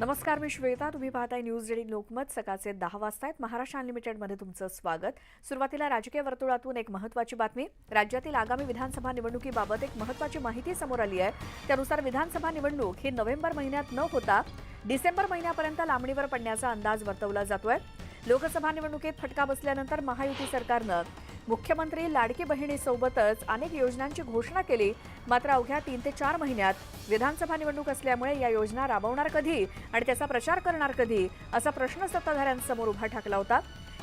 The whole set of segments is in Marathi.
नमस्कार मी श्वेता. तुम्ही पाहताय न्यूज रेडी लोकमत. सकाळचे दहा वाजता आहेत. महाराष्ट्र अनलिमिटेडमध्ये तुमचं स्वागत. सुरुवातीला राजकीय वर्तुळातून एक महत्वाची बातमी. राज्यातील आगामी विधानसभा निवडणुकीबाबत एक महत्वाची माहिती समोर आली आहे. त्यानुसार विधानसभा निवडणूक ही नोव्हेंबर महिन्यात न होता डिसेंबर महिन्यापर्यंत लांबणीवर पडण्याचा अंदाज वर्तवला जातोय. लोकसभा निवडणुकीत फटका बसल्यानंतर महायुती सरकारनं मुख्यमंत्री लाडकी बहिणीसोबतच अनेक योजनांची घोषणा केली. मात्र अवघ्या तीन ते चार महिन्यात विधानसभा निवडणूक असल्यामुळे या योजना राबवणार कधी आणि त्याचा प्रचार करणार कधी असा प्रश्न सत्ताधाऱ्यांसमोर उभा ठाकला होता.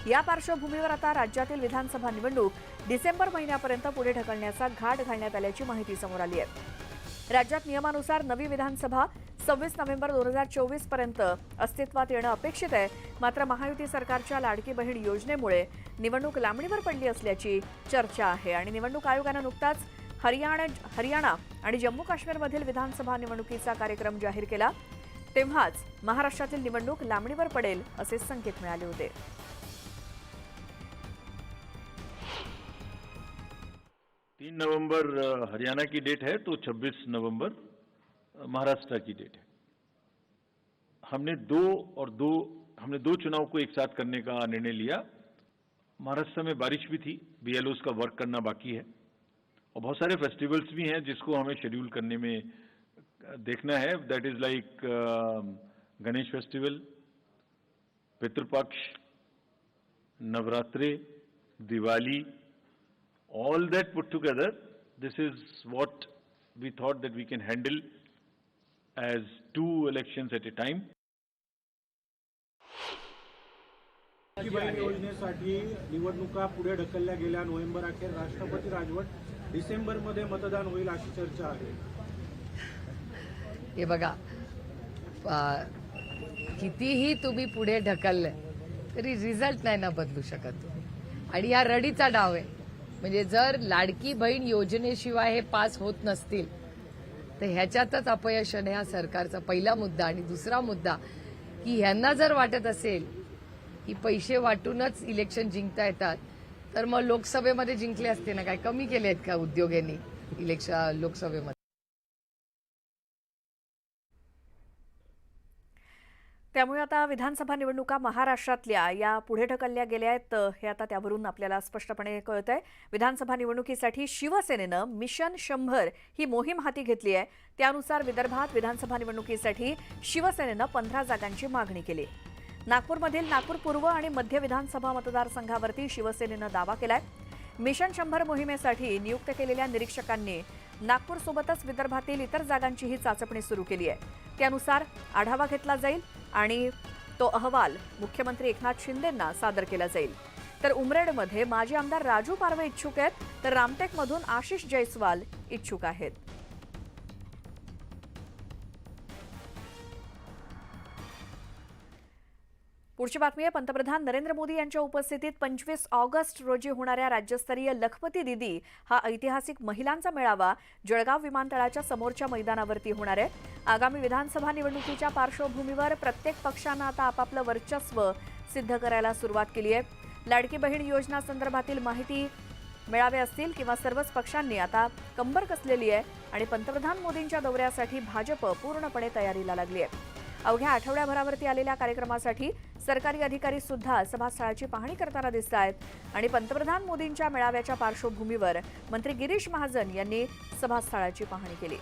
या पार्श्वभूमीवर आता राज्यातील विधानसभा निवडणूक डिसेंबर महिन्यापर्यंत पुढे ढकलण्याचा घाट घालण्यात आल्याची माहिती समोर आली आहे. राज्यात नियमानुसार नवी विधानसभा सव्वीस नोव्हेंबर दोन हजार चोवीसपर्यंत अस्तित्वात येणं अपेक्षित आहे. मात्र महायुती सरकारच्या लाडकी बहीण योजनेमुळे निवडणूक लांबणीवर पडली असल्याची चर्चा आहे आणि निवडणूक आयोगानं नुकताच हरियाणा हरियाणा आणि जम्मू काश्मीरमधील विधानसभा निवडणुकीचा कार्यक्रम जाहीर केला. तेव्हाच महाराष्ट्रातील निवडणूक लांबणीवर पडेल असे संकेत मिळाले होते. नवंबर हरियाणा की डेट है तो 26 नवंबर महाराष्ट्र की डेट है। हमने दो और दो, हमने दो चुनाव को एक साथ करने का निर्णय लिया। महाराष्ट्र में बारिश भी थी बीएलओस का वर्क करना बाकी है। और बहुत सारे फेस्टिवल्स भी हैं जिसको हमें शेड्यूल करने में देखना है। That is like Ganesh festival Pitrupaksha, Navratri, Diwali all that put together, this is what we thought that we can handle as two elections at a time. योजनेसाठी निवडणुका पुढे ढकलल्या गेल्या नोव्हेंबर अखेर राष्ट्रपती राजवट डिसेंबरमध्ये मतदान होईल अशी चर्चा आहे. हे बघा कितीही तुम्ही पुढे ढकललं तरी रिझल्ट नाही ना बदलू शकत आणि हा रडीचा डाव आहे. म्हणजे जर लाडकी बहीण योजनेशिवाय हे पास होत नसतील तर ह्याच्यातच अपयश आहे हा सरकारचा पहिला मुद्दा. आणि दुसरा मुद्दा की ह्यांना जर वाटत असेल की पैसे वाटूनच इलेक्शन जिंकता येतात तर मग लोकसभेमध्ये जिंकले असते ना काय कमी केले आहेत का उद्योगांनी इलेक्शन लोकसभेमध्ये? त्यामुळे आता विधानसभा निवडणुका महाराष्ट्रातल्या या पुढे ढकलल्या गेल्या आहेत हे आता त्यावरून आपल्याला स्पष्टपणे कळत आहे विधानसभा निवडणुकीसाठी शिवसेनेनं मिशन शंभर ही मोहीम हाती घेतली आहे. त्यानुसार विदर्भात विधानसभा निवडणुकीसाठी शिवसेनेनं पंधरा जागांची मागणी केली. नागपूरमधील नागपूर पूर्व आणि मध्य विधानसभा मतदारसंघावरती शिवसेनेनं दावा केलाय. मिशन शंभर मोहिमेसाठी नियुक्त केलेल्या निरीक्षकांनी नागपूरसोबतच विदर्भातील इतर जागांचीही चाचपणी सुरू केली आहे. त्यानुसार आढावा घेतला जाईल आणि तो अहवाल मुख्यमंत्री एकनाथ शिंदेंना सादर केला जाईल. तर उमरेडमध्ये माजी आमदार राजू पारवे इच्छुक आहेत तर रामटेकमधून आशिष जयस्वाल इच्छुक आहेत. पुढची बातमी आहे. पंतप्रधान नरेंद्र मोदी यांच्या उपस्थितीत पंचवीस ऑगस्ट रोजी होणाऱ्या राज्यस्तरीय लखपती दिदी हा ऐतिहासिक महिलांचा मेळावा जळगाव विमानतळाच्या समोरच्या मैदानावरती होणार आहे. आगामी विधानसभा निवडणुकीच्या पार्श्वभूमीवर प्रत्येक पक्षानं आता आपापलं वर्चस्व सिद्ध करायला सुरुवात केली आहे. लाडकी बहीण योजना संदर्भातील माहिती मेळावे असतील किंवा सर्वच पक्षांनी आता कंबर कसलेली आहे आणि पंतप्रधान मोदींच्या दौऱ्यासाठी भाजप पूर्णपणे तयारीला लागली आहे. अवघ्या आठवड्याभरावरती आलेल्या कार्यक्रमासाठी सरकारी अधिकारी सुद्धा सभास्थळाची पाहणी करताना दिसत आहेत. आणि पंतप्रधान मोदींच्या मेळाव्याच्या पार्श्वभूमीवर मंत्री गिरीश महाजन यांनी सभास्थळाची पाहणी केली.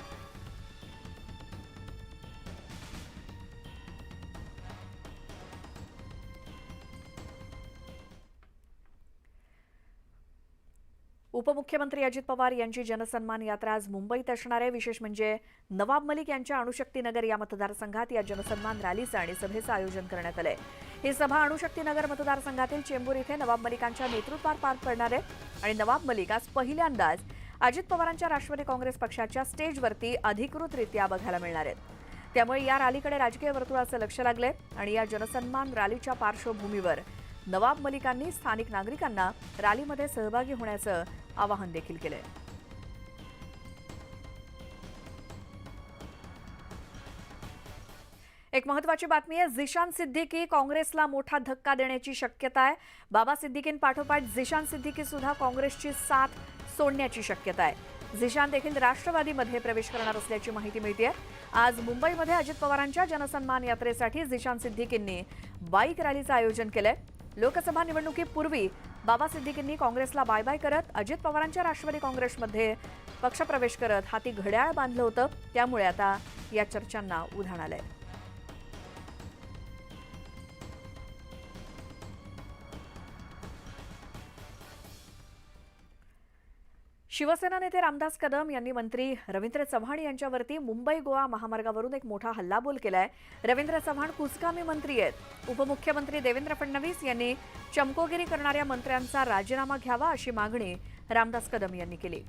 उपमुख्यमंत्री अजित पवार यांची जनसन्मान यात्रा आज मुंबईत असणार आहे. विशेष म्हणजे नवाब मलिक यांच्या अणुशक्तीनगर या मतदारसंघात या जनसन्मान रॅलीचं आणि सभेचं आयोजन करण्यात आलंय. ही सभा अणुशक्तीनगर मतदारसंघातील चेंबूर इथे नवाब मलिकांच्या नेतृत्वात पार पडणार आहे आणि नवाब मलिक आज पहिल्यांदाच अजित पवारांच्या राष्ट्रवादी काँग्रेस पक्षाच्या स्टेजवरती अधिकृतरित्या बघायला मिळणार आहेत. त्यामुळे या रॅलीकडे राजकीय वर्तुळाचं लक्ष लागलंय आणि या जनसन्मान रॅलीच्या पार्श्वभूमीवर नवाब मलिकांनी स्थानिक नागरिकांना रॅलीमध्ये सहभागी होण्याचं आवाहन देखील केलंय. एक महत्वाची बातमी आहे झिशान सिद्दीकी काँग्रेसला मोठा धक्का देण्याची शक्यता आहे. बाबा सिद्दीकींपाठोपाठ झिशान सिद्दीकी सुद्धा काँग्रेसची साथ सोडण्याची शक्यता आहे. झिशान देखील राष्ट्रवादीमध्ये प्रवेश करणार असल्याची माहिती मिळते आज मुंबईमध्ये अजित पवारांच्या जनसन्मान यात्रेसाठी झिशान सिद्दीकींनी बाईक रॅलीचं आयोजन केलंय. लोकसभा निवडणुकीपूर्वी बाबा सिद्दीकींनी काँग्रेसला बाय बाय करत अजित पवारांच्या राष्ट्रवादी काँग्रेसमध्ये पक्षप्रवेश करत हाती घड्याळ बांधलं होतं. त्यामुळे आता या चर्चांना उधाण आलंय. शिवसेना नेते रामदास कदम यांनी मंत्री रवींद्र चव्हाण यांच्यावरती मुंबई गोवा महामार्गावरून एक मोठा हल्लाबोल केलाय. रवींद्र चव्हाण कुचकामी मंत्री आहेत. उपमुख्यमंत्री देवेंद्र फडणवीस यांनी चमकोगिरी करणाऱ्या मंत्र्यांचा राजीनामा घ्यावा अशी मागणी रामदास कदम यांनी केली.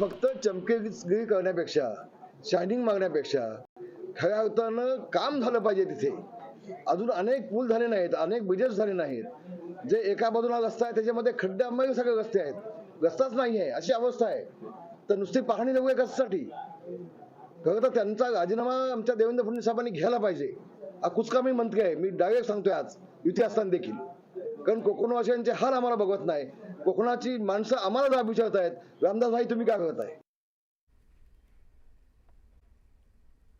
फक्त चमकेगिरी करण्यापेक्षा शायनिंग मागण्यापेक्षा खऱ्या अर्थानं काम झालं पाहिजे तिथे. अजून अनेक पूल झाले नाहीत अनेक ब्रिजेस झाले नाहीत. जे एका बाजूला रस्ता आहे त्याच्यामध्ये खड्ड्यामध्ये सगळे रस्ते आहेत. रस्ताच नाही आहे अशी अवस्था आहे. तर नुसती पाहणी नको आहे कशासाठी खरं तर त्यांचा राजीनामा आमच्या देवेंद्र फडणवीस साहेबांनी घ्यायला पाहिजे. हा कुचकामी मंत्री आहे. मी डायरेक्ट सांगतोय आज. युती असताना देखील. कारण कोकणवासियांचे हाल आम्हाला बघत नाही. कोकणाची माणसं आम्हाला जाब आहेत रामदास भाई तुम्ही काय करताय